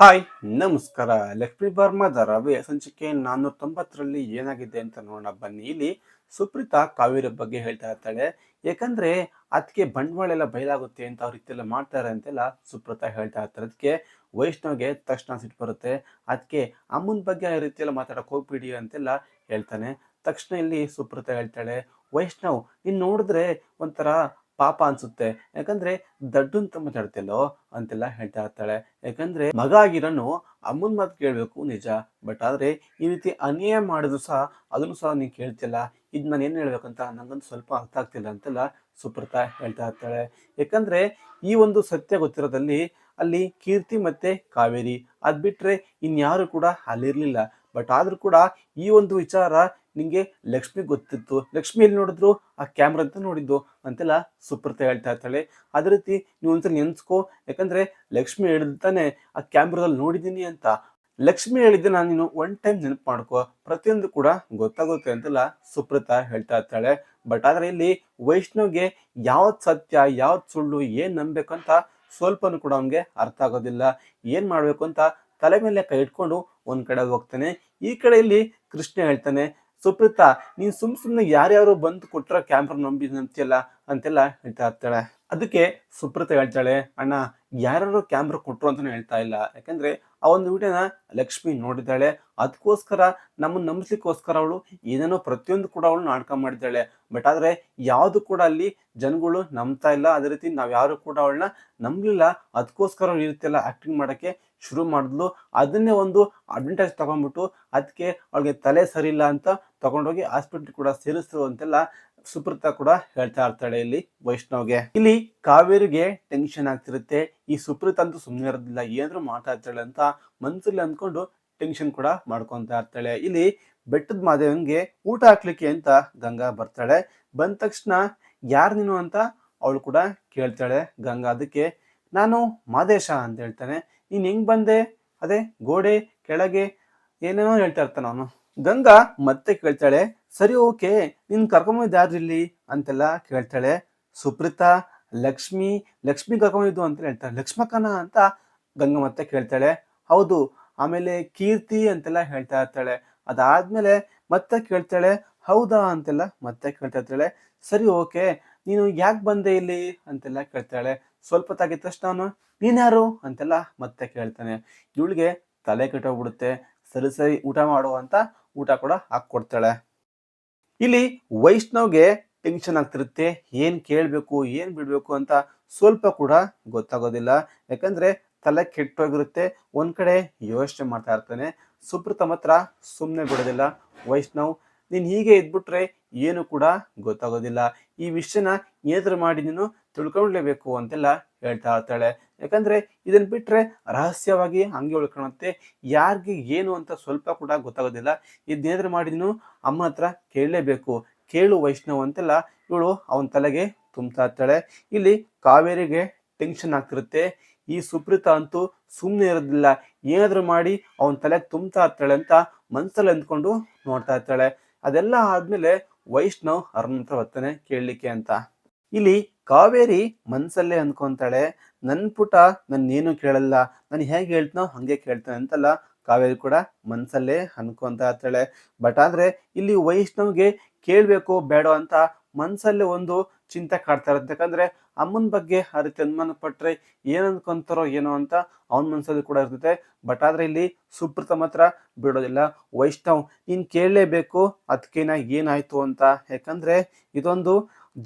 Hi, ನಮಸ್ಕಾರ. ಲಕ್ಷ್ಮೀ ಬರ್ಮಾದ ರವಿ ಸಂಚಿಕೆ ನಾನ್ನೂರ ತೊಂಬತ್ತರಲ್ಲಿ ಏನಾಗಿದೆ ಅಂತ ನೋಡೋಣ. ಬನ್ನಿ. ಇಲ್ಲಿ ಸುಪ್ರೀತಾ ಕಾವೇರಿ ಬಗ್ಗೆ ಹೇಳ್ತಾ ಇರ್ತಾಳೆ. ಯಾಕಂದ್ರೆ ಅದಕ್ಕೆ ಬಂಡವಾಳ ಎಲ್ಲ ಬಯಲಾಗುತ್ತೆ ಅಂತ ಅವ್ರ ರೀತಿಯೆಲ್ಲ ಮಾಡ್ತಾರೆ ಅಂತೆಲ್ಲ ಸುಪ್ರೀತಾ ಹೇಳ್ತಾ ಇರ್ತಾರೆ. ಅದಕ್ಕೆ ವೈಷ್ಣವ್ಗೆ ತಕ್ಷಣ ಸಿಟ್ಟು ಬರುತ್ತೆ. ಅದಕ್ಕೆ ಅಮ್ಮನ ಬಗ್ಗೆ ಆ ರೀತಿಯೆಲ್ಲ ಮಾತಾಡಕ್ಕೆ ಹೋಗ್ಬಿಡಿ ಅಂತೆಲ್ಲ ಹೇಳ್ತಾನೆ. ತಕ್ಷಣ ಇಲ್ಲಿ ಸುಪ್ರೀತಾ ಹೇಳ್ತಾಳೆ, ವೈಷ್ಣವ್, ನೀನು ನೋಡಿದ್ರೆ ಒಂಥರ ಪಾಪ ಅನ್ಸುತ್ತೆ. ಯಾಕಂದ್ರೆ ದಡ್ಡು ಅಂತ ಮಾತಾಡ್ತಿಲ್ಲೋ ಅಂತೆಲ್ಲ ಹೇಳ್ತಾ ಇರ್ತಾಳೆ. ಯಾಕಂದ್ರೆ ಮಗ ಆಗಿರೋನು ಅಮ್ಮನ ಮಾತು ಕೇಳಬೇಕು ನಿಜ. ಬಟ್ ಆದ್ರೆ ಈ ರೀತಿ ಅನ್ಯಾಯ ಮಾಡಿದ್ರು ಸಹ ಅದನ್ನು ಸಹ ನೀನ್ ಕೇಳ್ತಿಲ್ಲ ಇದು ನಾನು ಏನು ಹೇಳ್ಬೇಕಂತ ನಂಗೊಂದು ಸ್ವಲ್ಪ ಅರ್ಥ ಆಗ್ತಿಲ್ಲ ಅಂತೆಲ್ಲ ಸುಪ್ರತಾ ಹೇಳ್ತಾ ಇರ್ತಾಳೆ. ಯಾಕಂದ್ರೆ ಈ ಒಂದು ಸತ್ಯ ಗೊತ್ತಿರೋದಲ್ಲಿ ಅಲ್ಲಿ ಕೀರ್ತಿ ಮತ್ತೆ ಕಾವೇರಿ. ಅದ್ ಬಿಟ್ರೆ ಇನ್ಯಾರು ಕೂಡ ಅಲ್ಲಿರ್ಲಿಲ್ಲ. ಬಟ್ ಆದರೂ ಕೂಡ ಈ ಒಂದು ವಿಚಾರ ನಿಮಗೆ ಲಕ್ಷ್ಮಿ ಗೊತ್ತಿತ್ತು. ಲಕ್ಷ್ಮಿ ಎಲ್ಲಿ ನೋಡಿದ್ರು? ಆ ಕ್ಯಾಮ್ರಾ ಅಂತ ನೋಡಿದ್ದು. ಅಂತೆಲ್ಲ ಸುಪ್ರತಾ ಹೇಳ್ತಾ ಇರ್ತಾಳೆ. ಅದೇ ರೀತಿ ನೀವು ಒಂದ್ಸಲ ನೆನ್ಸ್ಕೋ. ಯಾಕಂದ್ರೆ ಲಕ್ಷ್ಮಿ ಹೇಳ್ತಾನೆ ಆ ಕ್ಯಾಮ್ರಾದಲ್ಲಿ ನೋಡಿದ್ದೀನಿ ಅಂತ. ಲಕ್ಷ್ಮಿ ಹೇಳಿದ್ದೆ ನಾನು ನೀನು ಒನ್ ಟೈಮ್ ನೆನಪು ಮಾಡ್ಕೋ. ಪ್ರತಿಯೊಂದು ಕೂಡ ಗೊತ್ತಾಗುತ್ತೆ ಅಂತೆಲ್ಲ ಸುಪ್ರತಾ ಹೇಳ್ತಾ ಇರ್ತಾಳೆ. ಬಟ್ ಆದ್ರೆ ಇಲ್ಲಿ ವೈಷ್ಣವ್ಗೆ ಯಾವ್ದು ಸತ್ಯ, ಯಾವ್ದು ಸುಳ್ಳು, ಏನ್ ಅಂತ ಸ್ವಲ್ಪನೂ ಕೂಡ ಅವನಿಗೆ ಅರ್ಥ ಆಗೋದಿಲ್ಲ. ಏನು ಮಾಡಬೇಕು ಅಂತ ತಲೆ ಮೇಲೆ ಕೈ ಇಟ್ಕೊಂಡು ಒಂದ್ ಕಡೆ ಹೋಗ್ತಾನೆ, ಈ ಕಡೆ ಇಲ್ಲಿ ಕೃಷ್ಣ ಹೇಳ್ತಾನೆ, ಸುಪ್ರೀತಾ, ನೀನ್ ಸುಮ್ ಸುಮ್ನೆ ಯಾರ್ಯಾರು ಬಂದು ಕೊಟ್ರ ಕ್ಯಾಮ್ರಾ ನಂಬಿ ನಂಬ್ತಿಯಲ್ಲ ಅಂತೆಲ್ಲ ಹೇಳ್ತಾ ಇರ್ತಾಳೆ. ಅದಕ್ಕೆ ಸುಪ್ರತ ಹೇಳ್ತಾಳೆ, ಅಣ್ಣ ಯಾರು ಕ್ಯಾಮ್ರಾ ಕೊಟ್ರು ಅಂತಲೂ ಹೇಳ್ತಾ ಇಲ್ಲ. ಯಾಕಂದ್ರೆ ಆ ಒಂದು ವಿಡಿಯೋನ ಲಕ್ಷ್ಮಿ ನೋಡಿದ್ದಾಳೆ. ಅದಕ್ಕೋಸ್ಕರ ನಮ್ಮನ್ನು ನಂಬಿಸ್ಲಿಕ್ಕೋಸ್ಕರ ಅವಳು ಏನೇನೋ ಪ್ರತಿಯೊಂದು ಕೂಡ ಅವಳು ನಾಟಕ ಮಾಡಿದ್ದಾಳೆ. ಬಟ್ ಆದ್ರೆ ಯಾವುದು ಕೂಡ ಅಲ್ಲಿ ಜನಗಳು ನಂಬ್ತಾ ಇಲ್ಲ. ಅದೇ ರೀತಿ ನಾವು ಯಾರು ಕೂಡ ಅವಳನ್ನ ನಂಬಲಿಲ್ಲ. ಅದಕ್ಕೋಸ್ಕರ ಈ ಇರುತ್ತೆಲ್ಲ ಆಕ್ಟಿಂಗ್ ಮಾಡಕ್ಕೆ ಶುರು ಮಾಡಿದ್ಲು. ಅದನ್ನೇ ಒಂದು ಅಡ್ವಾಂಟೇಜ್ ತಗೊಂಡ್ಬಿಟ್ಟು ಅದಕ್ಕೆ ಅವಳಿಗೆ ತಲೆ ಸರಿ ಇಲ್ಲ ಅಂತ ತಗೊಂಡೋಗಿ ಹಾಸ್ಪಿಟ್ಲ್ ಕೂಡ ಸೇರಿಸ್ರು ಅಂತೆಲ್ಲ ಸುಪ್ರೀತಾ ಕೂಡ ಹೇಳ್ತಾ ಇರ್ತಾಳೆ ಇಲ್ಲಿ ವೈಷ್ಣವ್ಗೆ. ಇಲ್ಲಿ ಕಾವೇರಿಗೆ ಟೆನ್ಷನ್ ಆಗ್ತಿರುತ್ತೆ. ಈ ಸುಪ್ರತ ಅಂತೂ ಸುಮ್ಮನೆ ಇರೋದಿಲ್ಲ, ಏನಾದ್ರು ಮಾತಾಡ್ತಾಳೆ ಅಂತ ಮನ್ಸಲ್ಲಿ ಅಂದ್ಕೊಂಡು ಟೆನ್ಷನ್ ಕೂಡ ಮಾಡ್ಕೊಂತ ಇರ್ತಾಳೆ. ಇಲ್ಲಿ ಬೆಟ್ಟದ ಮಾದೇವನ್ಗೆ ಊಟ ಹಾಕ್ಲಿಕ್ಕೆ ಅಂತ ಗಂಗಾ ಬರ್ತಾಳೆ. ಬಂದ ತಕ್ಷಣ ಯಾರು ನೀನು ಅಂತ ಅವಳು ಕೂಡ ಕೇಳ್ತಾಳೆ ಗಂಗಾ. ಅದಕ್ಕೆ ನಾನು ಮಾದೇಶ ಅಂತ ಹೇಳ್ತಾನೆ. ನೀನು ಹೆಂಗ್ ಬಂದೆ? ಅದೇ ಗೋಡೆ ಕೆಳಗೆ ಏನೇನೋ ಹೇಳ್ತಾ ಇರ್ತಾನೆ ಅವನು. ಗಂಗಾ ಮತ್ತೆ ಕೇಳ್ತಾಳೆ, ಸರಿ, ಓಕೆ, ನಿನ್ ಕರ್ಕೊಂಬಂದ್ ಯಾರಿಲ್ಲಿ? ಅಂತೆಲ್ಲ ಕೇಳ್ತಾಳೆ, ಸುಪ್ರಿತಾ, ಲಕ್ಷ್ಮಿ ಲಕ್ಷ್ಮಿ ಕರ್ಕೊಂಬಂದಿದ್ದು ಅಂತ ಹೇಳ್ತಾಳೆ ಲಕ್ಷ್ಮಕ್ಕನ ಅಂತ ಗಂಗಾ ಮತ್ತೆ ಕೇಳ್ತಾಳೆ, ಹೌದು, ಆಮೇಲೆ ಕೀರ್ತಿ ಅಂತೆಲ್ಲ ಹೇಳ್ತಾ ಇರ್ತಾಳೆ, ಅದಾದ್ಮೇಲೆ ಮತ್ತೆ ಕೇಳ್ತಾಳೆ, ಹೌದಾ? ಅಂತೆಲ್ಲ ಮತ್ತೆ ಕೇಳ್ತಾ ಇರ್ತಾಳೆ, ಸರಿ, ಓಕೆ, ನೀನು ಯಾಕೆ ಬಂದೆ ಇಲ್ಲಿ? ಅಂತೆಲ್ಲ ಕೇಳ್ತಾಳೆ, ಸ್ವಲ್ಪ ತಾಗಿದ ತಕ್ಷಣ ಅವನು ನೀನ್ಯಾರು ಅಂತೆಲ್ಲ ಮತ್ತೆ ಕೇಳ್ತಾನೆ, ಇವಳಿಗೆ ತಲೆ ಕೆಟ್ಟೋಗ್ಬಿಡುತ್ತೆ, ಸರಿ ಸರಿ, ಊಟ ಮಾಡು ಅಂತ ಊಟ ಕೂಡ ಹಾಕ್ಕೊಡ್ತಾಳೆ. ಇಲ್ಲಿ ವೈಷ್ಣವ್ಗೆ ಟೆನ್ಷನ್ ಆಗ್ತಿರುತ್ತೆ, ಏನ್ ಕೇಳ್ಬೇಕು, ಏನ್ ಬಿಡ್ಬೇಕು ಅಂತ ಸ್ವಲ್ಪ ಕೂಡ ಗೊತ್ತಾಗೋದಿಲ್ಲ. ಯಾಕಂದ್ರೆ ತಲೆ ಕೆಟ್ಟೋಗಿರುತ್ತೆ, ಒಂದ್ ಕಡೆ ಯೋಚನೆ ಮಾಡ್ತಾ ಇರ್ತಾನೆ. ಸುಪ್ರತ ಮಾತ್ರ ಸುಮ್ಮನೆ ಬಿಡೋದಿಲ್ಲ. ವೈಷ್ಣವ್, ನೀನ್ ಹೀಗೆ ಇದ್ಬಿಟ್ರೆ ಏನು ಕೂಡ ಗೊತ್ತಾಗೋದಿಲ್ಲ. ಈ ವಿಷಯನ ಏನಾದ್ರು ಮಾಡಿ ನೀನು ತಿಳ್ಕೊಳ್ಳೇಬೇಕು ಅಂತೆಲ್ಲ ಹೇಳ್ತಾ ಇರ್ತಾಳೆ. ಯಾಕಂದ್ರೆ ಇದನ್ನು ಬಿಟ್ರೆ ರಹಸ್ಯವಾಗಿ ಹಂಗೆ ಉಳ್ಕೊಳತ್ತೆ ಯಾರಿಗೆ ಏನು ಅಂತ ಸ್ವಲ್ಪ ಕೂಡ ಗೊತ್ತಾಗೋದಿಲ್ಲ. ಇದನ್ನೇನಾದ್ರೂ ಮಾಡಿದ್ನು ಅಮ್ಮ ಹತ್ರ ಕೇಳಲೇಬೇಕು. ಕೇಳು ವೈಷ್ಣವ್ ಅಂತೆಲ್ಲ ಇವಳು ಅವನ ತಲೆಗೆ ತುಂಬ್ತಾ ಇರ್ತಾಳೆ. ಇಲ್ಲಿ ಕಾವೇರಿಗೆ ಟೆನ್ಷನ್ ಆಗ್ತಿರುತ್ತೆ. ಈ ಸುಪ್ರೀತ ಅಂತೂ ಸುಮ್ಮನೆ ಇರೋದಿಲ್ಲ. ಏನಾದರೂ ಮಾಡಿ ಅವನ ತಲೆಗೆ ತುಂಬ್ತಾ ಇರ್ತಾಳೆ ಅಂತ ಮನ್ಸಲ್ಲಿ ಅಂದ್ಕೊಂಡು ನೋಡ್ತಾ ಇರ್ತಾಳೆ. ಅದೆಲ್ಲ ಆದ್ಮೇಲೆ ವೈಷ್ಣವ್ ಅವ್ರನ್ನ ಹತ್ರ ಬರ್ತಾನೆ ಕೇಳಲಿಕ್ಕೆ ಅಂತ. ಇಲ್ಲಿ ಕಾವೇರಿ ಮನ್ಸಲ್ಲೇ ಅನ್ಕೊಂತಾಳೆ ನನ್ನ ಪುಟ ನನ್ನೇನು ಕೇಳಲ್ಲ, ನಾನು ಹೇಗೆ ಹೇಳ್ತೀನೋ ಹಂಗೆ ಕೇಳ್ತಾನೆ ಅಂತಲ್ಲ, ಕಾವೇರಿ ಕೂಡ ಮನ್ಸಲ್ಲೇ ಅನ್ಕೊಂತ ಇರ್ತಾಳೆ. ಬಟ್ ಆದ್ರೆ ಇಲ್ಲಿ ವೈಷ್ಣವ್ಗೆ ಕೇಳಬೇಕು ಬೇಡ ಅಂತ ಮನ್ಸಲ್ಲೇ ಒಂದು ಚಿಂತೆ ಕಾಡ್ತಾ ಇರುತ್ತೆ. ಯಾಕಂದ್ರೆ ಅಮ್ಮನ ಬಗ್ಗೆ ಆ ರೀತಿ ಅನುಮಾನ ಪಟ್ರೆ ಏನ್ ಏನೋ ಅಂತ ಅವನ ಮನ್ಸಲ್ಲಿ ಕೂಡ ಇರ್ತೈತೆ ಬಟ್ ಆದ್ರೆ ಇಲ್ಲಿ ಸುಪ್ರತ ಮಾತ್ರ ಬಿಡೋದಿಲ್ಲ. ವೈಷ್ಣವ್, ನೀನ್ ಕೇಳಲೇಬೇಕು ಅದಕ್ಕೇನ ಏನಾಯ್ತು ಅಂತ. ಯಾಕಂದ್ರೆ ಇದೊಂದು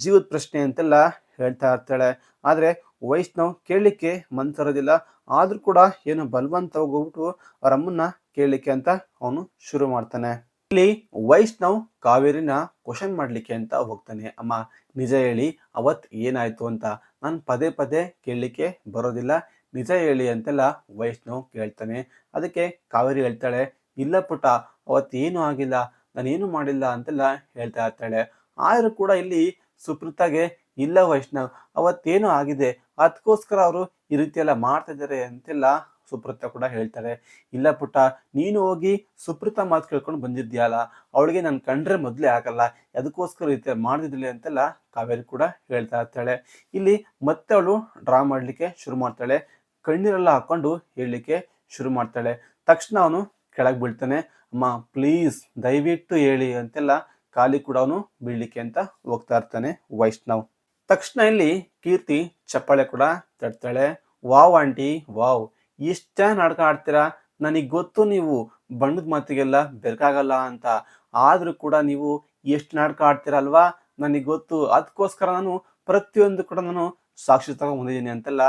ಜೀವದ ಪ್ರಶ್ನೆ ಅಂತೆಲ್ಲ ಹೇಳ್ತಾ ಇರ್ತಾಳೆ. ಆದ್ರೆ ವೈಷ್ಣವ್ ಕೇಳಲಿಕ್ಕೆ ಮನ್ಸರೋದಿಲ್ಲ ಆದ್ರೂ ಕೂಡ ಏನು ಬಲವಂತ ಹೋಗ್ಬಿಟ್ಟು ಅವ್ರ ಅಮ್ಮನ್ನ ಕೇಳಲಿಕ್ಕೆ ಅಂತ ಅವನು ಶುರು ಮಾಡ್ತಾನೆ. ಇಲ್ಲಿ ವೈಷ್ಣವ್ ಕಾವೇರಿನ ಕ್ವಶನ್ ಮಾಡಲಿಕ್ಕೆ ಅಂತ ಹೋಗ್ತಾನೆ. ಅಮ್ಮ, ನಿಜ ಹೇಳಿ, ಅವತ್ ಏನಾಯ್ತು ಅಂತ? ನಾನು ಪದೇ ಪದೇ ಕೇಳಲಿಕ್ಕೆ ಬರೋದಿಲ್ಲ. ನಿಜ ಹೇಳಿ ಅಂತೆಲ್ಲ ವೈಷ್ಣವ್ ಕೇಳ್ತಾನೆ. ಅದಕ್ಕೆ ಕಾವೇರಿ ಹೇಳ್ತಾಳೆ, ಇಲ್ಲ ಪುಟ ಅವತ್ತೇನು ಆಗಿಲ್ಲ. ನಾನೇನು ಮಾಡಿಲ್ಲ ಅಂತೆಲ್ಲ ಹೇಳ್ತಾ ಇರ್ತಾಳೆ. ಆದ್ರೂ ಕೂಡ ಇಲ್ಲಿ ಸುಪ್ರೀತಾಗೆ ಇಲ್ಲ ವೈಷ್ಣವ್, ಅವತ್ತೇನು ಆಗಿದೆ? ಅದಕ್ಕೋಸ್ಕರ ಅವರು ಈ ರೀತಿ ಎಲ್ಲ ಮಾಡ್ತಾ ಇದ್ದಾರೆ ಅಂತೆಲ್ಲ ಸುಪ್ರೀತಾ ಕೂಡ ಹೇಳ್ತಾರೆ. ಇಲ್ಲ ಪುಟ್ಟ, ನೀನು ಹೋಗಿ ಸುಪ್ರತಾ ಮಾತು ಕೇಳ್ಕೊಂಡು ಬಂದಿದ್ಯಾಲ ಅವಳಿಗೆ ನಾನು ಕಂಡ್ರೆ ಮೊದಲೇ ಆಗಲ್ಲ ಅದಕ್ಕೋಸ್ಕರ ರೀತಿ ಮಾಡ್ತಿದ್ಲಿ ಅಂತೆಲ್ಲ ಕಾವೇರಿ ಕೂಡ ಹೇಳ್ತಾ ಇರ್ತಾಳೆ. ಇಲ್ಲಿ ಮತ್ತೆ ಅವಳು ಡ್ರಾ ಮಾಡಲಿಕ್ಕೆ ಶುರು ಮಾಡ್ತಾಳೆ. ಕಣ್ಣೀರೆಲ್ಲ ಹಾಕೊಂಡು ಹೇಳಲಿಕ್ಕೆ ಶುರು ಮಾಡ್ತಾಳೆ. ತಕ್ಷಣ ಅವನು ಕೆಳಗೆ ಬೀಳ್ತಾನೆ. ಅಮ್ಮ ಪ್ಲೀಸ್ ದಯವಿಟ್ಟು ಹೇಳಿ ಅಂತೆಲ್ಲ ಖಾಲಿ ಕೂಡ ಅವನು ಬೀಳ್ಲಿಕ್ಕೆ ಅಂತ ಹೋಗ್ತಾ ಇರ್ತಾನೆ ವೈಷ್ಣವ್. ತಕ್ಷಣ ಇಲ್ಲಿ ಕೀರ್ತಿ ಚಪ್ಪಾಳೆ ಕೂಡ ತಡ್ತಾಳೆ ವಾವ್ ಆಂಟಿ, ವಾವ್. ಇಷ್ಟ ನಾಟಕ ಆಡ್ತೀರಾ? ನನಗೆ ಗೊತ್ತು ನೀವು ಬಣ್ಣದ ಮಾತಿಗೆಲ್ಲ ಬೆರಕಾಗಲ್ಲ ಅಂತ. ಆದ್ರೂ ಕೂಡ ನೀವು ಎಷ್ಟು ನಾಟಕ ಆಡ್ತೀರಲ್ವಾ ನನಗೆ ಗೊತ್ತು. ಅದಕ್ಕೋಸ್ಕರ ನಾನು ಪ್ರತಿಯೊಂದು ಕೂಡ ನಾನು ಸಾಕ್ಷಿ ತಗೊಂಡಿದ್ದೀನಿ ಅಂತೆಲ್ಲ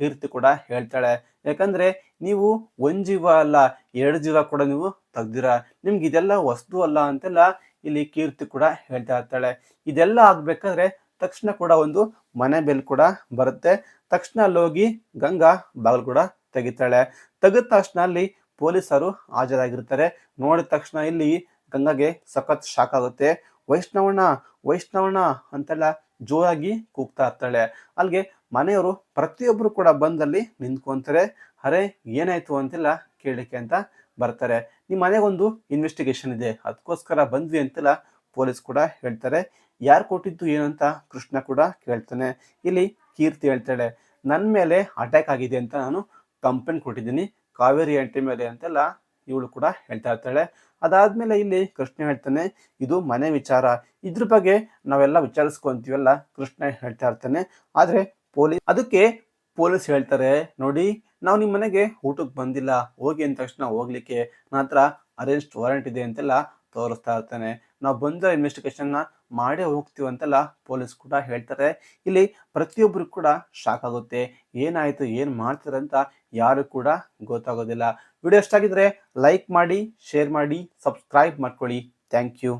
ಕೀರ್ತಿ ಕೂಡ ಹೇಳ್ತಾಳೆ. ಯಾಕಂದ್ರೆ ನೀವು ಒಂದು ಜೀವ ಅಲ್ಲ, ಎರಡು ಜೀವ ಕೂಡ ನೀವು ತೆಗ್ದಿರ? ನಿಮ್ಗೆ ಇದೆಲ್ಲ ವಸ್ತು ಅಲ್ಲ ಅಂತೆಲ್ಲ ಇಲ್ಲಿ ಕೀರ್ತಿ ಕೂಡ ಹೇಳ್ತಾ ಇರ್ತಾಳೆ. ಇದೆಲ್ಲ ಆಗ್ಬೇಕಾದ್ರೆ ತಕ್ಷಣ ಕೂಡ ಒಂದು ಮನೆ ಬೆಲ್ ಕೂಡ ಬರುತ್ತೆ. ತಕ್ಷಣ ಅಲ್ಲೋಗಿ ಗಂಗಾ ಬಾಗಿಲು ಕೂಡ ತೆಗಿತಾಳೆ. ತೆಗೆದ ತಕ್ಷಣ ಅಲ್ಲಿ ಪೊಲೀಸರು ಹಾಜರಾಗಿರ್ತಾರೆ. ನೋಡಿದ ತಕ್ಷಣ ಇಲ್ಲಿ ಗಂಗಾಗೆ ಸಖತ್ ಶಾಕ್ ಆಗುತ್ತೆ. ವೈಷ್ಣವಣ್ಣ ವೈಷ್ಣವಣ್ಣ ಅಂತೆಲ್ಲ ಜೋರಾಗಿ ಕೂಗ್ತಾ ಇರ್ತಾಳೆ. ಅಲ್ಲಿಗೆ ಮನೆಯವರು ಪ್ರತಿಯೊಬ್ಬರು ಕೂಡ ಬಂದಲ್ಲಿ ನಿಂತ್ಕೊಂತಾರೆ, ಅರೆ, ಏನಾಯ್ತು ಅಂತೆಲ್ಲ ಕೇಳಲಿಕ್ಕೆ ಅಂತ ಬರ್ತಾರೆ. ನಿಮ್ಮ ಮನೆಗೊಂದು ಇನ್ವೆಸ್ಟಿಗೇಷನ್ ಇದೆ. ಅದಕ್ಕೋಸ್ಕರ ಬಂದ್ವಿ ಅಂತೆಲ್ಲ ಪೊಲೀಸ್ ಕೂಡ ಹೇಳ್ತಾರೆ. ಯಾರು ಕೊಟ್ಟಿದ್ದು ಏನು ಅಂತ ಕೃಷ್ಣ ಕೂಡ ಕೇಳ್ತಾನೆ. ಇಲ್ಲಿ ಕೀರ್ತಿ ಹೇಳ್ತಾಳೆ ನನ್ನ ಮೇಲೆ ಅಟ್ಯಾಕ್ ಆಗಿದೆ ಅಂತ ನಾನು ಕಂಪ್ಲೇಂಟ್ ಕೊಟ್ಟಿದ್ದೀನಿ. ಕಾವೇರಿ ಆಂಟಿ ಮೇಲೆ ಅಂತೆಲ್ಲ ಇವಳು ಕೂಡ ಹೇಳ್ತಾ ಇರ್ತಾಳೆ. ಅದಾದ್ಮೇಲೆ ಇಲ್ಲಿ ಕೃಷ್ಣ ಹೇಳ್ತಾನೆ, ಇದು ಮನೆ ವಿಚಾರ. ಇದ್ರ ಬಗ್ಗೆ ನಾವೆಲ್ಲ ವಿಚಾರಿಸ್ಕೊಂತೀವಲ್ಲ, ಕೃಷ್ಣ ಹೇಳ್ತಾ ಇರ್ತಾನೆ. ಆದ್ರೆ ಪೊಲೀಸ್ ಅದಕ್ಕೆ ಪೊಲೀಸ್ ಹೇಳ್ತಾರೆ, ನೋಡಿ, ನಾವು ನಿಮ್ಮ ಮನೆಗೆ ಊಟಕ್ಕೆ ಬಂದಿಲ್ಲ, ಹೋಗಿ ಅಂದ ತಕ್ಷಣ ಹೋಗ್ಲಿಕ್ಕೆ ಹತ್ರ ಅರೆಸ್ಟ್ ವಾರೆಂಟ್ ಇದೆ ಅಂತೆಲ್ಲ ತೋರಿಸ್ತಾ ಇರ್ತಾನೆ. ನಾವು ಬಂದ ಇನ್ವೆಸ್ಟಿಗೇಷನ್ನ ಮಾಡೇ ಹೋಗ್ತೀವಿ ಅಂತೆಲ್ಲ ಪೊಲೀಸ್ ಕೂಡ ಹೇಳ್ತಾರೆ. ಇಲ್ಲಿ ಪ್ರತಿಯೊಬ್ಬರು ಕೂಡ ಶಾಕ್ ಆಗುತ್ತೆ. ಏನಾಯಿತು, ಏನು ಮಾಡ್ತಾರೆ ಅಂತ ಯಾರು ಕೂಡ ಗೊತ್ತಾಗೋದಿಲ್ಲ. ವಿಡಿಯೋ ಇಷ್ಟ ಆಗಿದ್ರೆ ಲೈಕ್ ಮಾಡಿ ಶೇರ್ ಮಾಡಿ ಸಬ್ಸ್ಕ್ರೈಬ್ ಮಾಡ್ಕೊಳ್ಳಿ. Thank you